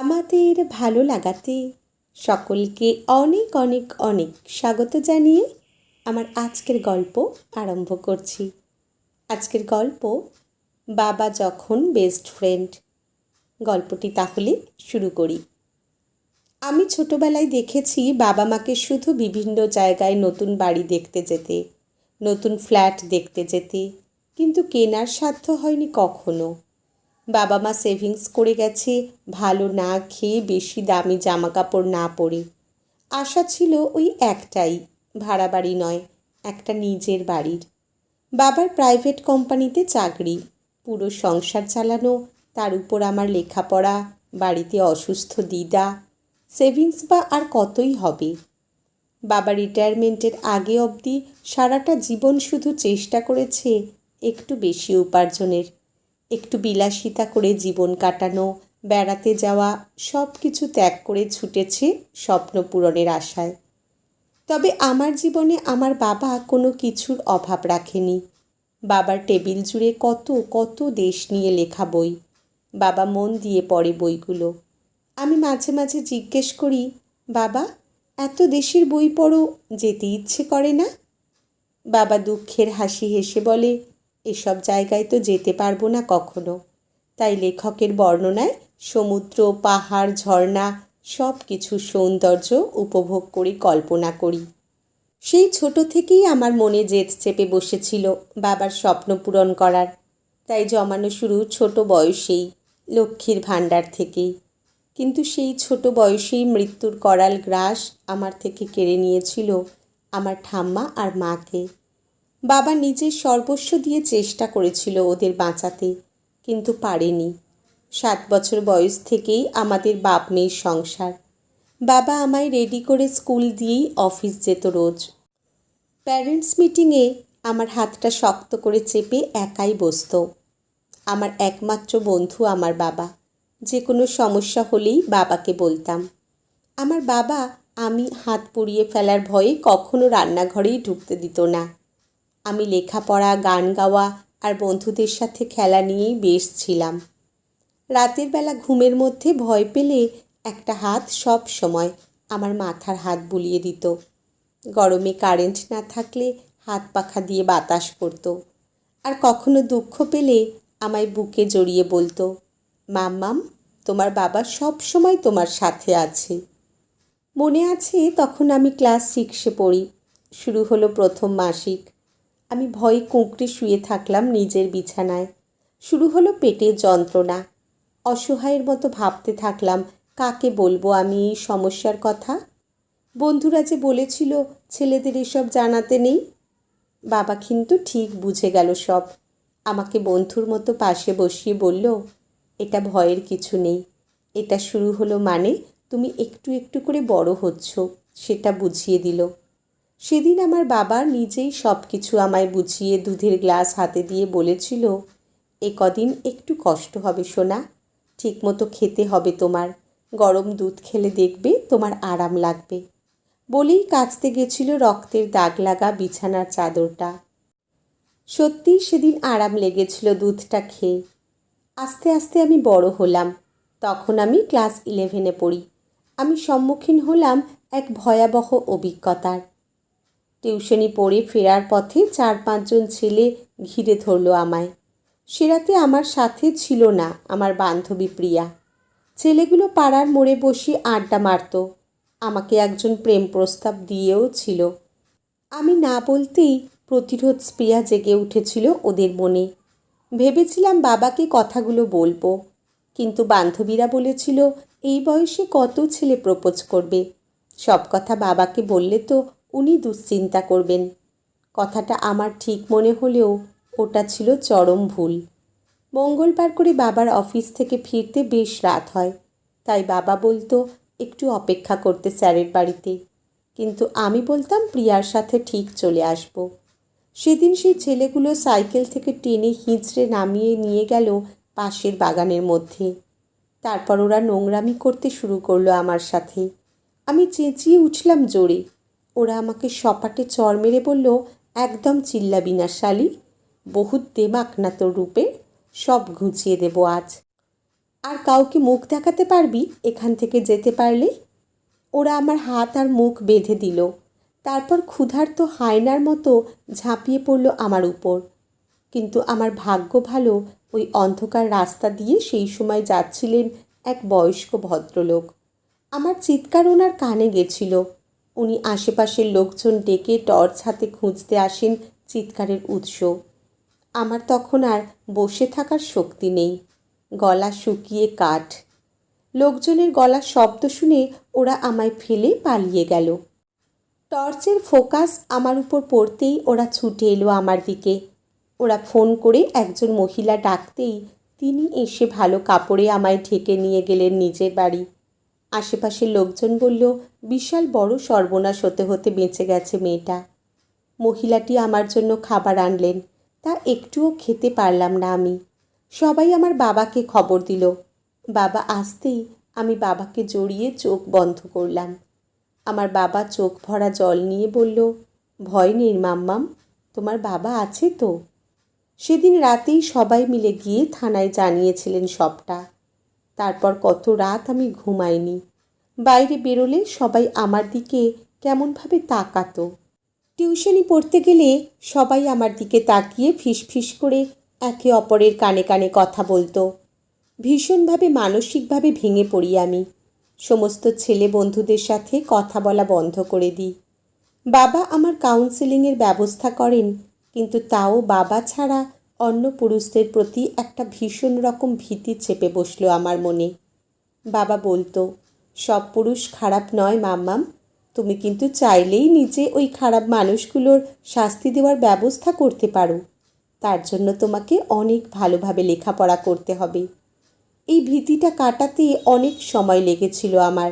আমাদের ভালো লাগাতে সকলকে অনেক অনেক অনেক স্বাগত জানিয়ে আমার আজকের গল্প আরম্ভ করছি। আজকের গল্প বাবা যখন বেস্ট ফ্রেন্ড গল্পটি তাহলে শুরু করি। আমি ছোটবেলায় দেখেছি বাবা মাকে শুধু বিভিন্ন জায়গায় নতুন বাড়ি দেখতে যেতে, নতুন ফ্ল্যাট দেখতে যেতে, কিন্তু কেনার সাধ্য হয়নি কখনো। বাবা মা সেভিংস করে গেছে, ভালো না খেয়ে বেশি দামি জামা কাপড় না পরে। আশা ছিল ওই একটাই, ভাড়া বাড়ি নয়, একটা নিজের বাড়ির। বাবার প্রাইভেট কোম্পানিতে চাকরি, পুরো সংসার চালানো, তার উপর আমার লেখাপড়া, বাড়িতে অসুস্থ দিদা সেভিংস বা আর কতই হবে। বাবা রিটায়ারমেন্টের আগে অবধি সারাটা জীবন শুধু চেষ্টা করেছে একটু বেশি উপার্জনের। একটু বিলাসিতা করে জীবন কাটানো, বেড়াতে যাওয়া সব কিছু ত্যাগ করে ছুটেছে স্বপ্ন পূরণের আশায়। তবে আমার জীবনে আমার বাবা কোনো কিছুর অভাব রাখেনি। বাবার টেবিল জুড়ে কত কত দেশ নিয়ে লেখা বই। বাবা মন দিয়ে পড়ে বইগুলো। আমি মাঝে মাঝে জিজ্ঞেস করি, বাবা, এত দেশের বই পড়ো, যেতে ইচ্ছে করে না? বাবা দুঃখের হাসি হেসে বলে এসব জায়গায় তো যেতে পারব না কখনো। তাই লেখকের বর্ণনায় সমুদ্র, পাহাড়, ঝর্ণা সব কিছু সৌন্দর্য উপভোগ করে কল্পনা করি। সেই ছোট থেকেই আমার মনে জেদ চেপে বসেছিল বাবার স্বপ্ন পূরণ করার। তাই জমানো শুরু ছোট বয়সেই, লক্ষ্মীর ভাণ্ডার থেকেই। কিন্তু সেই ছোট বয়সেই মৃত্যুর করাল গ্রাস আমার থেকে কেড়ে নিয়েছিল আমার ঠাম্মা আর মাকে। বাবা নিজের সর্বস্ব দিয়ে চেষ্টা করেছিল ওদের বাঁচাতে, কিন্তু পারেনি। সাত বছর বয়স থেকেই আমাদের বাপ মেয়ের সংসার। বাবা আমায় রেডি করে স্কুল দিয়েই অফিস যেত রোজ। প্যারেন্টস মিটিংয়ে আমার হাতটা শক্ত করে চেপে একাই বসত। আমার একমাত্র বন্ধু আমার বাবা। যে কোনো সমস্যা হলেই বাবাকে বলতাম। আমার বাবা আমি হাত পুড়িয়ে ফেলার ভয়ে কখনো রান্নাঘরেই ঢুকতে দিত না। আমি লেখাপড়া, গান গাওয়া আর বন্ধুদের সাথে খেলা নিয়েই বেশ ছিলাম। রাতের বেলা ঘুমের মধ্যে ভয় পেলে একটা হাত সব সময় আমার মাথার হাত বুলিয়ে দিত। গরমে কারেন্ট না থাকলে হাত পাখা দিয়ে বাতাস করতো। আর কখনো দুঃখ পেলে আমায় বুকে জড়িয়ে বলতো, মাম্মাম, তোমার বাবা সব সময় তোমার সাথে আছে। মনে আছে তখন আমি ক্লাস সিক্সে পড়ি, শুরু হলো প্রথম মাসিক। আমি ভয়ে কুঁকড়ে শুয়ে থাকলাম নিজের বিছানায়। শুরু হলো পেটের যন্ত্রণা। অসহায়ের মতো ভাবতে থাকলাম, কাকে বলব আমি এই সমস্যার কথা? বন্ধুরা যে বলেছিল, ছেলেদের এসব জানাতে নেই? বাবা কিন্তু ঠিক বুঝে গেল সব। আমাকে বন্ধুর মতো পাশে বসিয়ে বলল, এটা ভয়ের কিছু নেই। এটা শুরু হলো মানে তুমি একটু একটু করে বড় হচ্ছ। সেটা বুঝিয়ে দিল। সেদিন আমার বাবা নিজেই সব কিছু আমায় বুঝিয়ে দুধের গ্লাস হাতে দিয়ে বলেছিল, এ কদিন একটু কষ্ট হবে সোনা, ঠিকমতো খেতে হবে তোমার, গরম দুধ খেলে দেখবে তোমার আরাম লাগবে। বলেই কাচতে গেছিল রক্তের দাগ লাগা বিছানার চাদরটা। সত্যিই সেদিন আরাম লেগেছিল দুধটা খেয়ে। আস্তে আস্তে আমি বড় হলাম। তখন আমি ক্লাস ইলেভেনে পড়ি। আমি সম্মুখীন হলাম এক ভয়াবহ অভিজ্ঞতার। টিউশনি পড়ে ফেরার পথে চার পাঁচজন ছেলে ঘিরে ধরলো আমায়। সেরাতে আমার সাথে ছিল না, আমার বান্ধবী প্রিয়া। ছেলেগুলো পাড়ার মোড়ে বসে আড্ডা মারত। আমাকে একজন প্রেম প্রস্তাব দিয়েও ছিল। আমি না বলতেই প্রতিরোধ স্প্রিয়া জেগে উঠেছিল ওদের মনে। ভেবেছিলাম বাবাকে কথাগুলো বলব, কিন্তু বান্ধবীরা বলেছিল, এই বয়সে কত ছেলে প্রপোজ করবে? সব কথা বাবাকে বললে তো উনি দুশ্চিন্তা করবেন। কথাটা আমার ঠিক মনে হলেও ওটা ছিল চরম ভুল। মঙ্গলবার করে বাবার অফিস থেকে ফিরতে বেশ রাত হয়। তাই বাবা বলতো, একটু অপেক্ষা করতে স্যারের বাড়িতে। কিন্তু আমি বলতাম, প্রিয়ার সাথে ঠিক চলে আসব। সেদিন সেই ছেলেগুলো সাইকেল থেকে টেনে হিঁচড়ে নামিয়ে নিয়ে গেল পাশের বাগানের মধ্যে। তারপর ওরা নোংরামি করতে শুরু করল আমার সাথে। আমি চেঁচিয়ে উঠলাম জোরে। ওরা আমাকে সপাটে চর মেরে বলল, একদম চিল্লাবি না শালি, বহুত দেমাক না তোর রূপে, সব ঘুচিয়ে দেবো আজ। আর কাউকে মুখ দেখাতে পারবি এখান থেকে যেতে পারলে? ওরা আমার হাত আর মুখ বেঁধে দিল। তারপর ক্ষুধার্ত হায়নার মতো ঝাঁপিয়ে পড়ল আমার উপর। কিন্তু আমার ভাগ্য ভালো, ওই অন্ধকার রাস্তা দিয়ে সেই সময় যাচ্ছিলেন এক বয়স্ক ভদ্রলোক। আমার চিৎকার ওনার কানে গেছিল। উনি আশেপাশের লোকজন ডেকে টর্চ হাতে খুঁজতে আসেন চিৎকারের উৎস। আমার তখন আর বসে থাকার শক্তি নেই। গলা শুকিয়ে কাঠ। লোকজনের গলার শব্দ শুনে ওরা আমায় ফেলে পালিয়ে গেল। টর্চের ফোকাস আমার উপর পড়তেই ওরা ছুটে এলো আমার দিকে। ওরা ফোন করে একজন মহিলা ডাকতেই তিনি এসে ভালো কাপড়ে আমায় ঢেকে নিয়ে গেলেন নিজের বাড়ি। আশেপাশের লোকজন বলল, বিশাল বড় সর্বনাশ হতে হতে বেঁচে গেছে মেয়েটা। মহিলাটি আমার জন্য খাবার আনলেন, তা একটুও খেতে পারলাম না আমি। সবাই আমার বাবাকে খবর দিল। বাবা আসতেই আমি বাবাকে জড়িয়ে চোখ বন্ধ করলাম। আমার বাবা চোখ ভরা জল নিয়ে বলল, ভয় নেই মাম্মাম, তোমার বাবা আছে তো? সেদিন রাতেই সবাই মিলে গিয়ে থানায় জানিয়েছিলেন সবটা। তারপর কত রাত আমি ঘুমাইনি। বাইরে বেরোলে সবাই আমার দিকে কেমনভাবে তাকাতো। টিউশনি পড়তে গেলে সবাই আমার দিকে তাকিয়ে ফিসফিস করে একে অপরের কানে কানে কথা বলতো। ভীষণভাবে মানসিকভাবে ভেঙে পড়ি আমি। সমস্ত ছেলে বন্ধুদের সাথে কথা বলা বন্ধ করে দিই। বাবা আমার কাউন্সেলিংয়ের ব্যবস্থা করেন, কিন্তু তাও বাবা ছাড়া অন্য পুরুষদের প্রতি একটা ভীষণ রকম ভীতি চেপে বসল আমার মনে। বাবা বলতো, সব পুরুষ খারাপ নয়, মাম্মাম। তুমি কিন্তু চাইলেই নিজে ওই খারাপ মানুষগুলোর শাস্তি দেওয়ার ব্যবস্থা করতে পারো। তার জন্য তোমাকে অনেক ভালোভাবে লেখাপড়া করতে হবে। এই ভীতিটা কাটাতে অনেক সময় লেগেছিল আমার।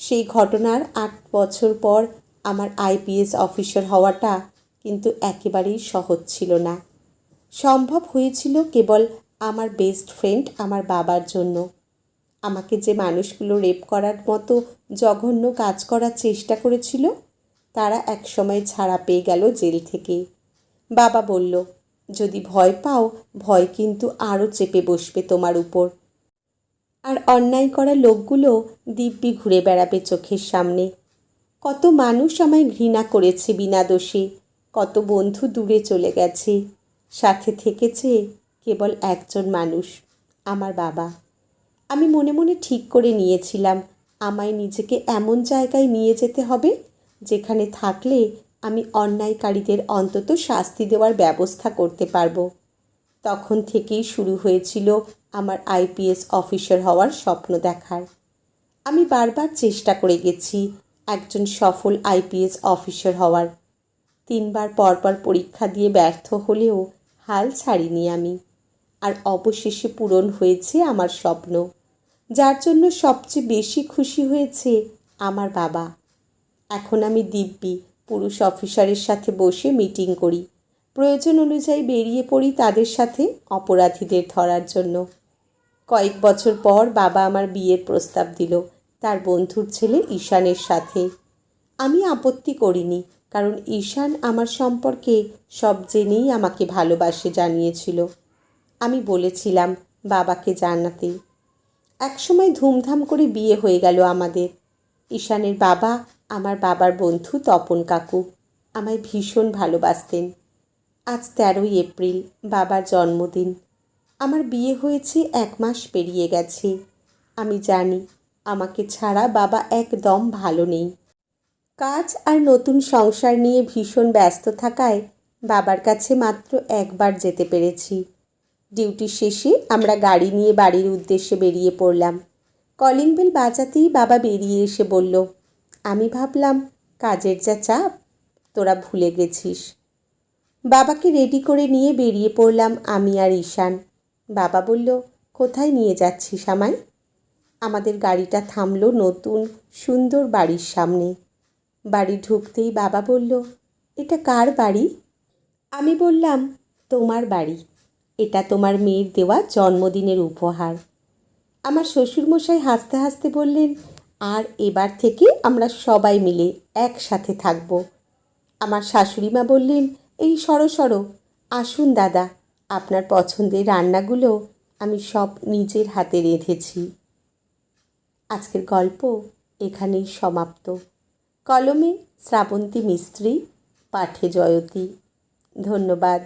সেই ঘটনার আট বছর পর আমার আইপিএস অফিসার হওয়াটা কিন্তু একেবারেই সহজ ছিল না। সম্ভব হয়েছিল কেবল আমার বেস্ট ফ্রেন্ড আমার বাবার জন্য। আমাকে যে মানুষগুলো রেপ করার মতো জঘন্য কাজ করার চেষ্টা করেছিল, তারা একসময় ছাড়া পেয়ে গেল জেল থেকে। বাবা বলল, যদি ভয় পাও, ভয় কিন্তু আরও চেপে বসবে তোমার উপর। আর অন্যায় করা লোকগুলো দিব্যি ঘুরে বেড়াবে চোখের সামনে। কত মানুষ আমায় ঘৃণা করেছে বিনা দোষে, কত বন্ধু দূরে চলে গেছে। সাথে থেকেছে কেবল একজন মানুষ, আমার বাবা। আমি মনে মনে ঠিক করে নিয়েছিলাম, আমায় নিজেকে এমন জায়গায় নিয়ে যেতে হবে, যেখানে থাকলে আমি অন্যায়কারীদের অন্তত শাস্তি দেওয়ার ব্যবস্থা করতে পারব। তখন থেকেই শুরু হয়েছিল আমার আইপিএস অফিসার হওয়ার স্বপ্ন দেখার। আমি বারবার চেষ্টা করে গেছি একজন সফল আইপিএস অফিসার হওয়ার। তিনবার পরপর পরীক্ষা দিয়ে ব্যর্থ হলেও হাল ছাড়িনি আমি। আর অবশেষে পূরণ হয়েছে আমার স্বপ্ন। যার জন্য সবচেয়ে বেশি খুশি হয়েছে আমার বাবা। এখন আমি দিব্যি, পুরুষ অফিসারের সাথে বসে মিটিং করি। প্রয়োজন অনুযায়ী বেরিয়ে পড়ি তাদের সাথে অপরাধীদের ধরার জন্য। কয়েক বছর পর বাবা আমার বিয়ের প্রস্তাব দিল, তার বন্ধুর ছেলে ঈশানের সাথে। আমি আপত্তি করিনি কারণ ঈশান আমার সম্পর্কে সব জেনেই আমাকে ভালোবাসে জানিয়েছিল। আমি বলেছিলাম বাবাকে জানাতে একসময় ধুমধাম করে বিয়ে হয়ে গেল আমাদের। ঈশানের বাবা আমার বাবার বন্ধু তপন কাকু আমায় ভীষণ ভালোবাসতেন। আজ তেরোই এপ্রিল, বাবার জন্মদিন। আমার বিয়ে হয়েছে এক মাস পেরিয়ে গেছে। আমি জানি আমাকে ছাড়া বাবা একদম ভালো নেই। কাজ আর নতুন সংসার নিয়ে ভীষণ ব্যস্ত থাকায় বাবার কাছে মাত্র একবার যেতে পেরেছি। ডিউটি শেষে আমরা গাড়ি নিয়ে বাড়ির উদ্দেশ্যে বেরিয়ে পড়লাম। কলিং বেল বাজাতেই বাবা বেরিয়ে এসে বলল, আমি ভাবলাম কাজের যা চাপ, তোরা ভুলে গেছিস। বাবাকে রেডি করে নিয়ে বেরিয়ে পড়লাম আমি আর ঈশান। বাবা বলল, কোথায় নিয়ে যাচ্ছিস আমায়? আমাদের গাড়িটা থামলো নতুন সুন্দর বাড়ির সামনে। বাড়ি ঢুকতেই বাবা বলল, এটা কার বাড়ি? আমি বললাম, তোমার বাড়ি। এটা তোমার মেয়ের দেওয়া জন্মদিনের উপহার। আমার শ্বশুরমশাই হাসতে হাসতে বললেন, আর এবার থেকে আমরা সবাই মিলে একসাথে থাকব। আমার শাশুড়িমা বললেন, এই সরো সরো। আসুন দাদা, আপনার পছন্দের রান্নাগুলো আমি সব নিজের হাতে রেঁধেছি। আজকের গল্প এখানেই সমাপ্ত। কলমে শ্রাবন্তী মিস্ত্রি পাঠে জয়তী। ধন্যবাদ।